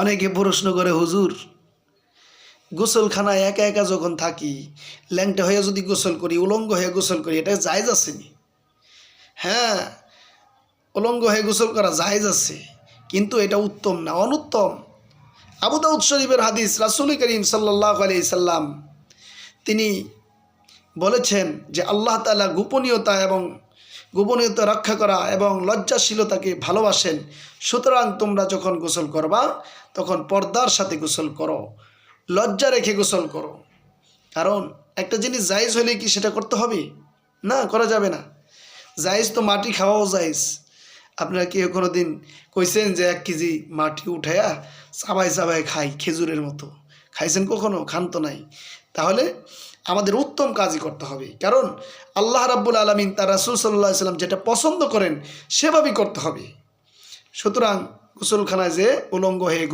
অনেকে প্রশ্ন করে, হুজুর, গোসলখানায় একা একা যখন থাকি, ল্যাংটা হয়ে যদি গোসল করি, উলঙ্গ হয়ে গোসল করি, এটা জায়জ আসেনি হ্যাঁ উলঙ্গ হয়ে গোসল করা জায়েজ আছে, কিন্তু এটা উত্তম না অনুত্তম। আবু দাউদ শরীফের হাদিস, রাসুল করিম সাল্লাহ আলি সাল্লাম তিনি বলেছেন যে, আল্লাহ তালা গোপনীয়তা এবং গোপনীয়তা রক্ষা করা এবং লজ্জাশীলতাকে ভালোবাসেন। সুতরাং তোমরা যখন গোসল করবা, তখন পর্দার সাথে গোসল করো। লজ্জা রেখে গোসল করো। কারণ একটা জিনিস জায়েজ হলে কি সেটা করতে হবে? না, করা যাবে না। জায়েজ তো মাটি খাওয়াও জায়েজ। আপনারা কি কোনো দিন কইছেন যে এক কেজি মাটি উঠাইয়া চাবাই চাবাই খাই খেজুরের মতো। খাইছেন কখনো? খান তো নাই। তাহলে আমাদের উত্তম কাজই করতে হবে। কারণ আল্লাহ রাব্বুল আলমিন তার রাসুল সাল্লাহ সাল্লাম যেটা পছন্দ করেন, সেভাবেই করতে হবে। সুতরাং গোসলখানায় যে উলঙ্গ হয়ে